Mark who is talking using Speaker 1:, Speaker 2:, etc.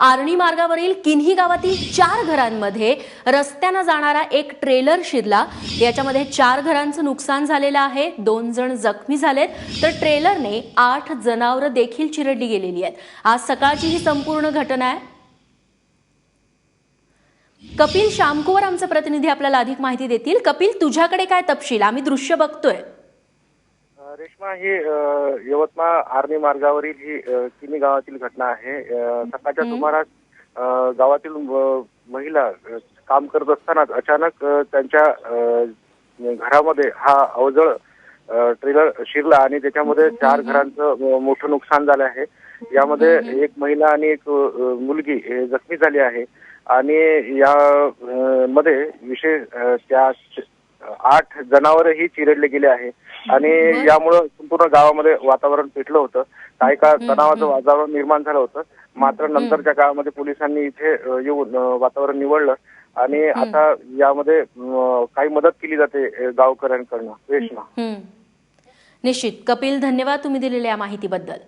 Speaker 1: आर्णी मार्गावरील किन्ही गावातील चार घरांमध्ये रस्त्यानं जाणारा एक ट्रेलर शिरला. याच्यामध्ये चार घरांचं नुकसान झालेलं आहे. दोन जण जखमी झालेत. तर ट्रेलरने आठ जनावरं देखील चिरडली गेलेली आहेत. आज सकाळची ही संपूर्ण घटना आहे. कपिल शामकुवर आमचे प्रतिनिधी आपल्याला अधिक माहिती देतील. कपिल तुझ्याकडे काय तपशील? आम्ही दृश्य बघतोय.
Speaker 2: रेश्मा ही यवतमाळ आर्मी मार्गावरील ही किनी गावातील घटना आहे. सकाळच्या सुमारास गावातील महिला काम करत असताना अचानक त्यांच्या घरामध्ये हा अवजळ ट्रेलर शिरला आणि त्याच्यामध्ये चार घरांचं मोठं नुकसान झालं आहे. यामध्ये एक महिला आणि एक मुलगी जखमी झाली आहे. आणि या मध्ये विशेष त्या आठ जनावरही चिरडले गेले आहे. आणि यामुळं संपूर्ण गावामध्ये वातावरण पेटलं होतं. काही काळ तणावाचं वातावरण निर्माण झालं होतं. मात्र नंतरच्या काळामध्ये पोलिसांनी इथे येऊन वातावरण निवडलं. आणि आता यामध्ये काही मदत केली जाते गावकऱ्यांकडनं. रेश्मा.
Speaker 1: निश्चित. कपिल धन्यवाद तुम्ही दिलेल्या माहितीबद्दल.